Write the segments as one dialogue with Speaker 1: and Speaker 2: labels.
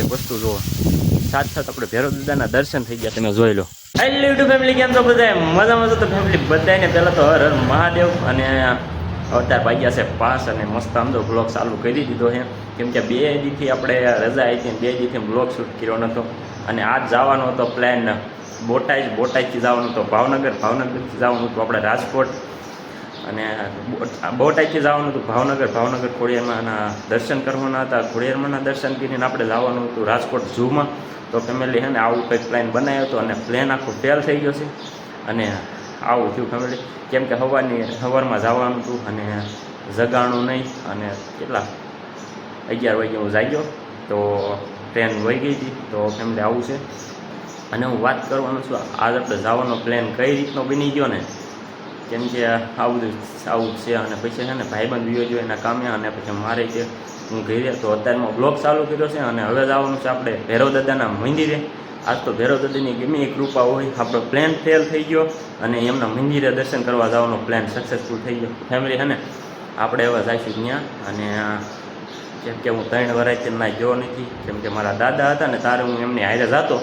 Speaker 1: એક વસ્તુ જુઓ. સાથ સાથ આપણે ભેરો દાદાના દર્શન થઈ ગયા, તમે જોઈ લો. હેલો યુટ્યુબ ફેમિલી કેમ છો બધા મજામાં છો તો ફેમિલી બધાને પહેલાં તો હર હર મહાદેવ અને અવતાર ભાગ્યા છે પાસ અને મસ્ત આમદો બ્લોગ ચાલુ કરી દીધો છે. કેમ કે બે દીથી આપણે રજા આવી હતી બે દીથી બ્લોગ શૂટ કર્યો નહોતો અને આજ જવાનો હતો પ્લાન બોટાઈ બોટાઈથી જવાનું હતો ભાવનગર ભાવનગરથી જવાનું હતું આપણે રાજકોટ. અને બોટ- બોટાઈથી જવાનું હતું. ભાવનગર ભાવનગર ખોડિયારમાંના દર્શન કરવાના હતા. ખોડિયારમાંના દર્શન કરીને આપણે જવાનું હતું રાજકોટ ઝૂમાં. તો ફેમિલી છે ને આવું કંઈક પ્લાન બનાવ્યો હતો અને પ્લેન આખો ફેલ થઈ ગયો છે. અને આવું થયું ફેમિલી કેમ કે સવારની સવારમાં જવાનું હતું અને જગાણું નહીં અને કેટલા? અગિયાર વાગે હું જાગ્યો. તો ટ્રેન વહી ગઈ હતી. તો ફેમિલી આવું છે. અને હું વાત કરવાનો છું, આજ આપણે જવાનો પ્લાન કઈ રીતનો બની ગયો ને? કેમ કે આવું આવું છે અને પછી છે ને ભાઈબંધ વિયો ગયો એના કામે અને પછી મારે છે હું ઘેરે તો અત્યારમાં બ્લોગ ચાલુ કર્યો છે અને હવે જવાનું છે આપણે ભૈરવ દાદાના મંદિરે. આજ તો ભૈરવ દાદાની ગમે એક કૃપા હોય, આપણો પ્લાન ફેલ થઈ ગયો અને એમના મંદિરે દર્શન કરવા જવાનો પ્લાન સક્સેસફુલ થઈ ગયો. ફેમિલી છે ને, આપણે એવા જઈશું ત્યાં અને કેમ કે હું ત્રણ વરાયથી ના ગયો નથી કેમ કે મારા દાદા હતા ને તારે હું એમની હારે જતો.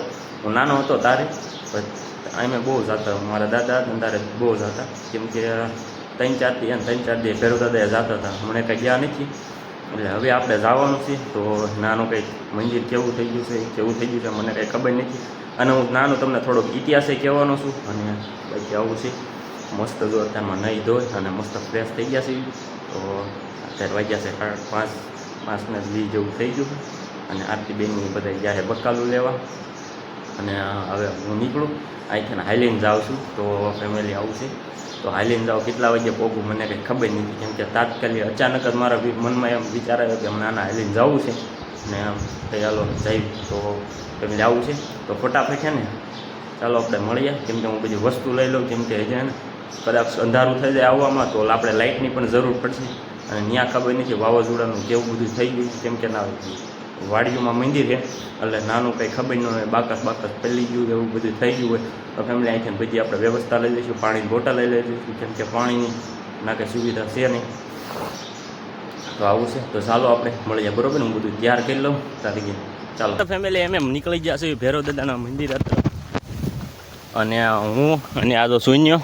Speaker 1: હું નાનો હતો તારે અમે બહુ જતા. મારા દાદા હતા તારે બહુ જતા. કેમ કે ત્રણ ચાર દી અને ત્રણ ચાર દી ભેરો દાદાએ જતા હતા. હમણાં કંઈ ગયા નથી. એટલે હવે આપણે જવાનું છે. તો નાનું કંઈક મંદિર કેવું થઈ ગયું છે, કેવું થઈ ગયું છે, મને કંઈ ખબર નથી. અને હું નાનું તમને થોડોક ઇતિહાસે કહેવાનો છું. અને બાકી આવું છે. મસ્ત જો અત્યારમાં નહીં ધોઈ અને મસ્ત ફ્રેશ થઈ ગયા છે. તો અત્યારે વાગ્યા છે પાંચ, પાંચને વી જેવું થઈ ગયું અને આરતી બેનની બધા ગયા બકાલું લેવા. અને હવે હું નીકળું. અહીંથી હાઈલીને જાઉં છું, તો ફેમિલી આવું છે. તો હાઈલીને જાઉં કેટલા વાગે પહોંચું મને કંઈ ખબર નથી, કેમ કે તાત્કાલિક અચાનક જ મારા મનમાં એમ વિચાર આવ્યો કે નાના હાઈલીને જવું છે. ને તો ચાલો જઈ, તો ફેમિલી આવું છે. તો ફટાફટ છે ને, ચાલો આપણે મળીએ. કેમ કે હું બધી વસ્તુ લઈ લઉં કેમ કે છે કદાચ અંધારું થઈ જાય આવવામાં, તો આપણે લાઇટની પણ જરૂર પડશે. અને ત્યાં ખબર નથી, વાવાઝોડાનું કેવું બધું થઈ ગયું કેમ કે ના વાડીઓમાં મંદિર છે. એટલે નાનું કંઈ ખબર ન હોય બાકસ બાકસ પલી ગયું એવું બધું થઈ ગયું હોય. તો ફેમિલી અહીંથી બધી આપણે વ્યવસ્થા લઈ લઈશું, પાણીની બોટલ લઈ લઈશું, કેમ કે પાણીની ના કંઈ સુવિધા છે નહીં. તો આવું છે. તો ચાલો આપણે મળીએ, બરોબર હું બધું તૈયાર કરી લઉં, તારી ચાલો. ફેમિલી એમ એમ નીકળી ગયા છે ભૈરવ દાદાના મંદિર હતા અને હું અને આ તો શૂન્ય.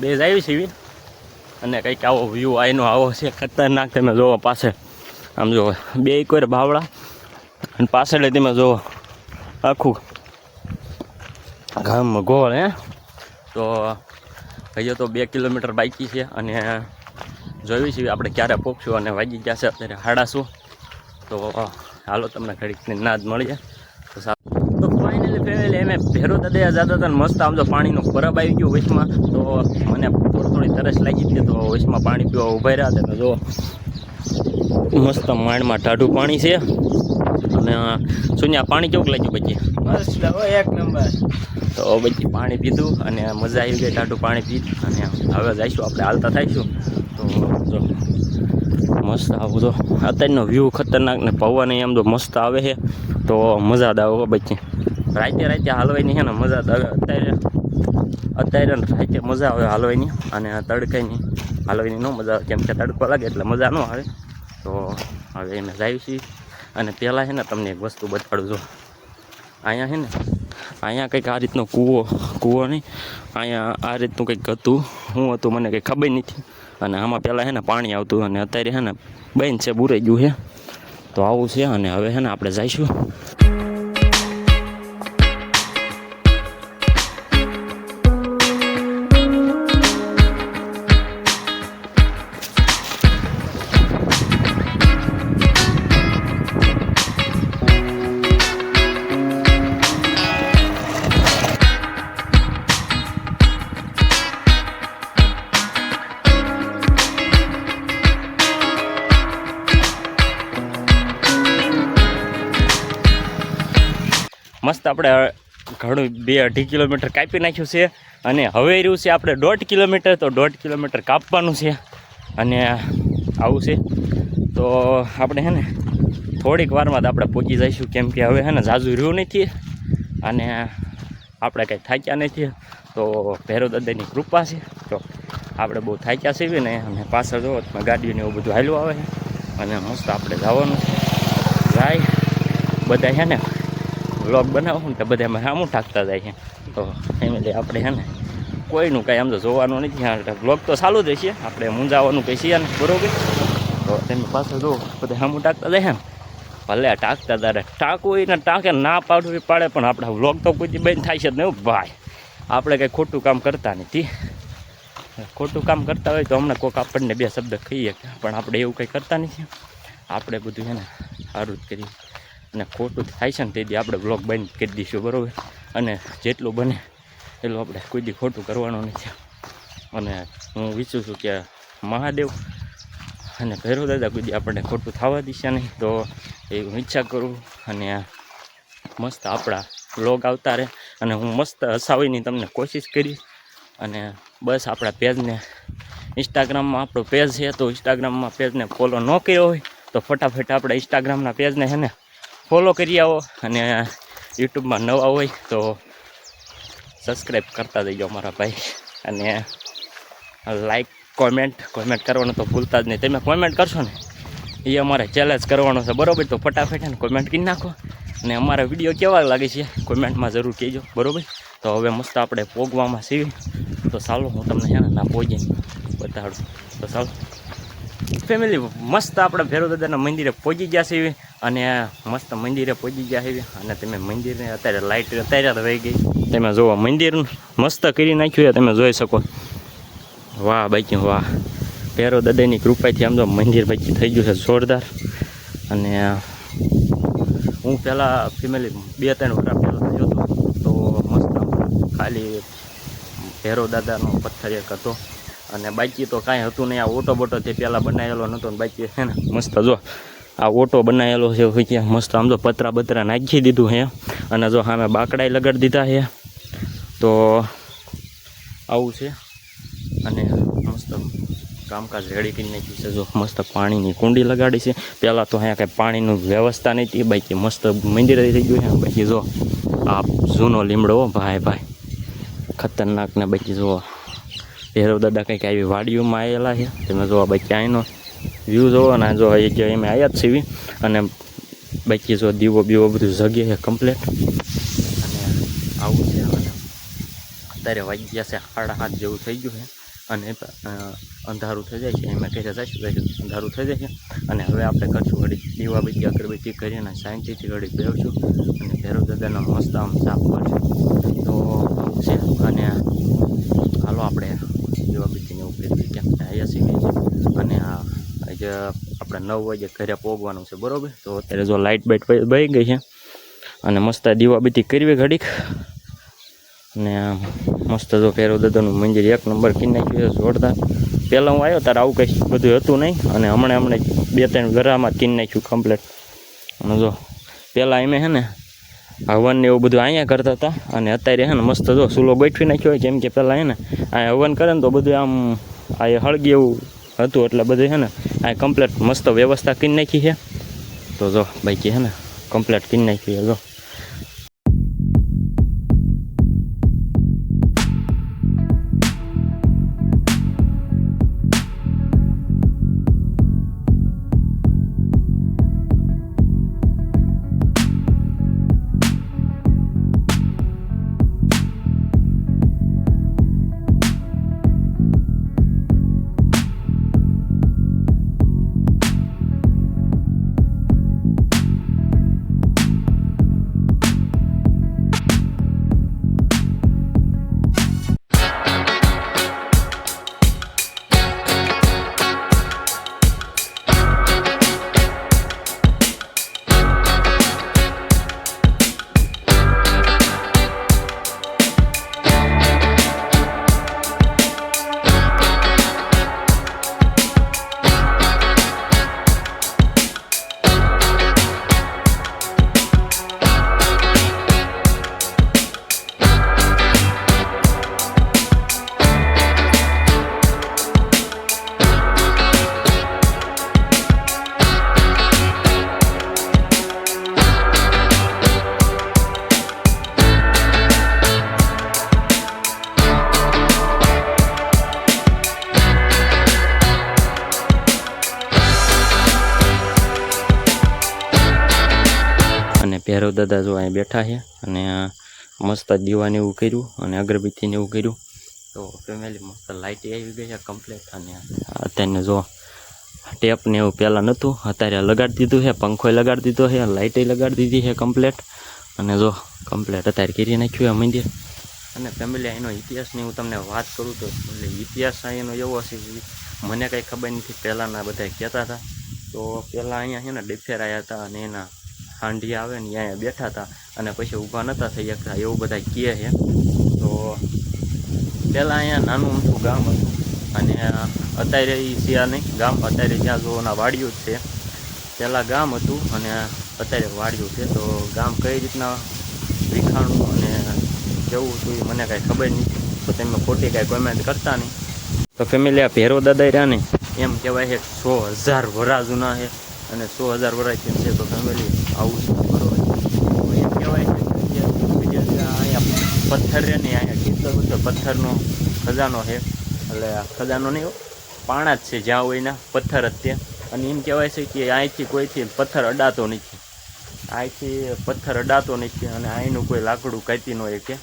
Speaker 1: બે જ આવી છે અને કંઈક આવો વ્યૂ આઈનો આવો છે, ખતરનાક તમે જોવો પાસે આમ જો, બે કોર બાવળા. અને પાછળ તમે જુઓ આખું ગામ ગોળ, હે? તો હજુ તો બે કિલોમીટર બાકી છે અને જોયું છે આપણે ક્યારે પહોંચશું અને વાગી ગયા છે અત્યારે હાડાશું તો હાલો તમને ઘડીકને ના જ મળીએ. તો સારું તો ફાઇનલી ફેમિલી એમ ભેરો દાદા જતા હતા મસ્ત આમ તો પાણીનો ખરાબ આવી ગયો વચમાં. તો મને થોડી થોડી તરસ લાગી હતી તો વચમાં પાણી પીવા ઊભા રહ્યા હતા તો જો મસ્ત માંડમાં ટાઢું પાણી છે. અને સુન્યા પાણી કેવું લાગ્યું પછી
Speaker 2: મસ્ત એક નંબર.
Speaker 1: તો પછી પાણી પીધું અને મજા આવી ગઈ ટાઢું પાણી પીધું અને હવે જઈશું આપણે હાલતા થઈશું. તો જો મસ્ત આવું તો અત્યારનો વ્યૂ ખતરનાક ને પવન એમ તો મસ્ત આવે છે. તો મજા જ આવે પછી રાતે રાતે હાલવાની છે ને મજા જ આવે. અત્યારે અત્યારે રાતે મજા આવે હાલવાની અને તડકાની હાલવાની ન મજા આવે. કેમ કે તડકો લાગે એટલે મજા ન આવે. તો હવે એને જાય છીએ અને પહેલાં છે ને તમને એક વસ્તુ બતાડું છું. અહીંયા છે ને, અહીંયા કંઈક આ રીતનો કૂવો કૂવો નહીં, અહીંયા આ રીતનું કંઈક હતું, હું હતું, મને કંઈ ખબર નથી. અને આમાં પહેલાં છે ને પાણી આવતું અને અત્યારે છે ને બેન છે, બુરાઈ ગયું છે. તો આવું છે અને હવે છે ને આપણે જઈશું. મસ્ત આપણે ઘણું બે અઢી કિલોમીટર કાપી નાખ્યું છે અને હવે રહ્યું છે આપણે દોઢ કિલોમીટર, તો દોઢ કિલોમીટર કાપવાનું છે અને આવું છે. તો આપણે હે ને થોડીક વારમાં જ આપણે પહોંચી જઈશું, કેમ કે હવે છે ને ઝાઝું રહ્યું નથી અને આપણે કંઈ થાક્યા નથી. તો ભૈરવ દાદાની કૃપા છે. તો આપણે બહુ થાક્યા છીએ ને અને પાછળ જો ગાડીઓને એવું બધું હાલ્યું આવે અને મસ્ત આપણે જવાનું જાય. બધા છે ને વ્લોગ બનાવું ને તો બધા અમે સામું ટાકતા જાય છે. તો ફેમિલી આપણે છે ને કોઈનું કાંઈ આમ તો જોવાનું નથી. વ્લોગ તો ચાલુ જ છે આપણે મૂંઝાવાનું કંઈ છીએ ને બરોબર? તો તમે પાસે જો બધા સામું ટાકતા જાય ને. ભલે ટાકતા તારે ટાંકવું હોય ને ટાંકે ના પાડવું પાડે, પણ આપણા વ્લોગ તો કોઈ બંધ થાય છે નહીં ભાઈ. આપણે કંઈ ખોટું કામ કરતા નથી. ખોટું કામ કરતા હોય તો હમણાં કોઈક આપણને બે શબ્દ કહીએ પણ આપણે એવું કંઈ કરતા નથી. આપણે બધું છે ને સારું જ કરીએ. અને ખોટું થાય છે ને તેથી આપણે બ્લોગ બંધ કરી દઈશું, બરાબર? અને જેટલું બને એટલું આપણે કોઈ દી ખોટું કરવાનું નથી. અને હું વિચારું છું કે મહાદેવ અને ભૈરવ દાદા કોઈ આપણને ખોટું થવા દેશે નહીં. તો એ હું ઈચ્છા કરું અને મસ્ત આપણા બ્લોગ આવતા રહે. અને હું મસ્ત હસાવીની તમને કોશિશ કરીશ. અને બસ આપણા પેજને ઇન્સ્ટાગ્રામમાં આપણો પેજ છે, તો ઇન્સ્ટાગ્રામમાં પેજને ફોલો ન કર્યો હોય, તો ફટાફટ આપણા ઇન્સ્ટાગ્રામના પેજને છે ને ફોલો કરી આવો અને યુટ્યુબમાં નવા હોય તો સબસ્ક્રાઈબ કરતા જઈજો અમારા ભાઈ. અને લાઈક કોમેન્ટ કોમેન્ટ કરવાનું તો ભૂલતા જ નહીં. તમે કોમેન્ટ કરશો ને, એ અમારે ચેલેન્જ કરવાનો છે. બરોબર? તો ફટાફટ કોમેન્ટ કરી નાખો. અને અમારા વીડિયો કેવા લાગે છે કોમેન્ટમાં જરૂર કહેજો. બરાબર? તો હવે મસ્ત આપણે પોગવામાં સીવી તો ચાલો, હું તમને છે ને ના પહોંચી બતાડું. તો ચાલો. ફેમિલી મસ્ત આપણે ભેરો દાદાના મંદિરે પહોંચી ગયા છીએ અને મસ્ત મંદિરે પહોંચી ગયા છીએ અને તમે મંદિરને અત્યારે લાઇટ અત્યારે વહી ગઈ. તમે જુઓ મંદિર મસ્ત કરી નાખ્યું છે, તમે જોઈ શકો. વાહ બાકી, વાહ. ભેરો દાદાની કૃપાથી આમ તો મંદિર બાકી થઈ ગયું છે, જોરદાર. અને હું પહેલાં ફેમિલી બે ત્રણ વર્ષ પહેલાં થયો હતો તો મસ્ત ખાલી ભૈરવ દાદાનો પથ્થર એક હતો. અને બાકી તો કાંઈ હતું નહીં. આ ઓટો બોટો તે પહેલાં બનાવેલો નહોતો ને બાકી છે ને. મસ્ત જો, આ ઓટો બનાવેલો છે હોય ત્યાં મસ્ત આમ તો પતરા બતરા નાખી દીધું છે અને જો સામે બાકડાય લગાડી દીધા છે તો આવું છે. અને મસ્ત કામકાજ રેડી કરી નાખ્યું છે જો. મસ્ત પાણીની કુંડી લગાડી છે. પહેલાં તો અહીંયા કાંઈ પાણીનું વ્યવસ્થા નહીં બાકી મસ્ત મંદિર થઈ ગયું છે. બાકી જો, આ જૂનો લીમડો હો, ભાઈ ભાઈ. ખતરનાક ને બાકી જુઓ ભૈરવ દાદા કંઈક આવી વાડીઓમાં આવેલા છે. તમે જોવા બાકી અહીંનો વ્યૂ જોવો ને જો એ જે અમે આવ્યા જ સીવી અને બાકી જો દીવો બીવો બધું જગ્યા છે કમ્પ્લેટ અને આવું છે અને અત્યારે વાગી ગયા છે સાડા હાથ જેવું થઈ ગયું છે. અને અંધારું થઈ જાય છે. એમાં જઈશું પછી અંધારું થઈ જાય છે. અને હવે આપણે કરશું ઘડી દીવા બીજી અગરબત્તી કરીને શાંતિથી ઘડી બેસશું. અને ભૈરવ દાદાનો મસ્ત આમ સાફ કરશું. તો છે. અને હાલો આપણે બીજીને એવું કરી કેમ કે અહીંયા સીવી છે અને આજે આપણે નવ વાગે ઘરે પહોંચવાનું છે, બરોબર? તો અત્યારે જો લાઇટ બાઇટ બહી ગઈ છે. અને મસ્ત આ દીવા બીજી કરવી ઘડીક. અને મસ્ત જો ફેરો દાદાનું મંદિર એક નંબર કરી નાખ્યું છે, જોરદાર. પહેલાં હું આવ્યો ત્યારે આવું કંઈ બધું હતું નહીં. અને હમણાં હમણાં બે ત્રણ ગરામાં કરી નાખ્યું કમ્પ્લેટ અને જો, પહેલાં એમ છે ને હવન ને એવું બધું અહીંયા કરતા હતા. અને અત્યારે હે ને મસ્ત જો સૂલો ગોઠવી નાખ્યો હોય કેમ કે પહેલાં હે ને અહીંયા હવન કરે ને તો બધું આમ આ હળગી એવું હતું એટલે બધું હે ને આ કમ્પ્લેટ મસ્ત વ્યવસ્થા કરી નાખી છે. તો જો બાકી હે ને કમ્પ્લેટ કરી નાખી છે, જો. ભૈરવ દાદા જો અહીં બેઠા છે અને મસ્ત દીવાને એવું કર્યું અને અગરબત્તીને એવું કર્યું. તો ફેમિલી મસ્ત લાઇટ આવી ગઈ છે કમ્પ્લીટ અને અત્યારને જો ટેપને એવું પહેલાં નહોતું અત્યારે લગાડી દીધું છે પંખોય લગાડી દીધો છે લાઇટે લગાડી દીધી છે કમ્પ્લેટ અને જો કમ્પ્લેટ અત્યારે કરી નાખ્યું આ મંદિર. અને ફેમિલી એનો ઇતિહાસની હું તમને વાત કરું તો એટલે ઇતિહાસ એનો એવો હશે કે મને કંઈ ખબર નથી પહેલાંના બધા કહેતા હતા. તો પહેલાં અહીંયા છે ને ડિફેર આવ્યા હતા અને એના હાંડી આવે ને અહીંયા બેઠા હતા અને પછી ઊભા નહોતા થઈ શકતા એવું બધા કહે છે. તો પહેલાં અહીંયા નાનું અમથું ગામ હતું અને અત્યારે એ સિયા નહીં, ગામ અત્યારે જ્યાં જો ના વાડિયું જ છે. પહેલાં ગામ હતું અને અત્યારે વાડિયું છે. તો ગામ કઈ રીતના વિખાણું અને કેવું હતું એ મને કાંઈ ખબર નહીં. તો તમે ખોટી કાંઈ કોમેન્ટ કરતા નહીં. તો ફેમિલી આ ભેરો દાદા રહ્યા ને, એમ કહેવાય છે સો હજાર વરા જૂના છે. અને સો હજાર વરાથી છે તો ફેમિલી આવું છે, બરોબર એમ કહેવાય છે કે અહીંયા પથ્થર છે ને અહીંયા કીર્તન તો પથ્થરનો ખજાનો છે. એટલે ખજાનો નહીં પાણા જ છે, જ્યાં હોય ને પથ્થર જ તે અને એમ કહેવાય છે કે અહીંથી કોઈથી પથ્થર અડાતો નથી. અહીંથી પથ્થર અડાતો નથી અને અહીંનું કોઈ લાકડું કાપી ન હોય કે.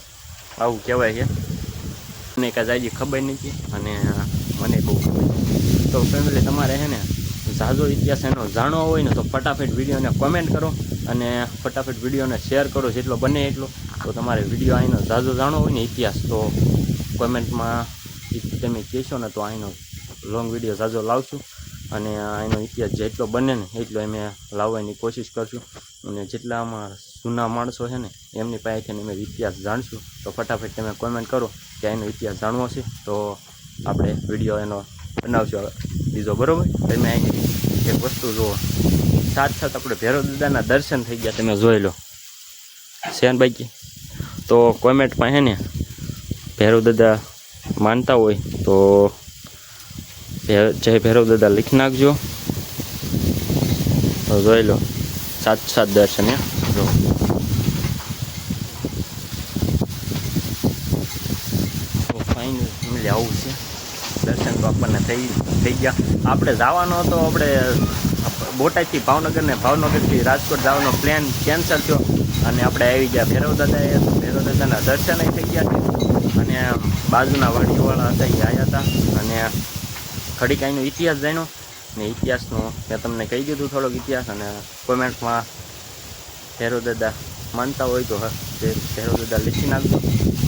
Speaker 1: આવું કહેવાય છે. મને કાંઈ જાજી ખબર નથી અને મને બહુ તો ફેમિલી તમારે છે ને ઝાઝો ઇતિહાસ એનો જાણવો હોય ને તો ફટાફટ વિડીયોને કોમેન્ટ કરો અને ફટાફટ વિડીયોને શેર કરો, જેટલો બને એટલો. તો તમારે વીડિયો અહીંનો ઝાઝો જાણવો હોય ને, ઇતિહાસ, તો કોમેન્ટમાં તમે કહેશો ને, તો અહીંનો લોંગ વીડિયો ઝાઝો લાવશું. અને એનો ઇતિહાસ જેટલો બને ને, એટલો અમે લાવવાની કોશિશ કરશું. અને જેટલા આમાં જૂના માણસો છે ને, એમની પાસેથી અમે ઇતિહાસ જાણશું. તો ફટાફટ તમે કોમેન્ટ કરો કે એનો ઇતિહાસ જાણવો છે. તો આપણે વીડિયો એનો બનાવશું બીજો, બરાબર? તમે અહીં એક વસ્તુ જુઓ. સાથ સાથ આપણે ભૈરવ દાદાના દર્શન થઈ ગયા, તમે જોઈ લો. શેન બાઈકી? તો કોમેન્ટમાં પાસે ને ભેરવ દાદા માનતા હોય તો જય ભૈરવ દાદા લખી નાખજો. તો જોઈ લો, સાત સાત દર્શન એ જો. ફાઈનલ ફાઇનલ આવું છે. દર્શન તો આપણને થઈ થઈ ગયા. આપણે જવાનો હતો, આપણે બોટાદથી ભાવનગર ને ભાવનગરથી રાજકોટ જવાનો પ્લાન કેન્સલ થયો. અને આપણે આવી ગયા ભૈરવ દાદાએ ભૈરવ દાદાના દર્શન થઈ ગયા. છે અને બાજુના વાડીઓવાળા હતા, એ આવ્યા હતા. અને ઘડીક અહીંનો ઇતિહાસ જાણ્યો. ને ઇતિહાસનો મેં તમને કહી દીધું થોડોક ઇતિહાસ. અને કોમેન્ટમાં ભૈરવ દાદા માનતા હોય તે ભૈરવ દાદા લીખી નાખજો.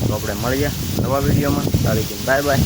Speaker 1: તો આપણે મળીએ નવા વિડીયોમાં. તારીખ બાય બાય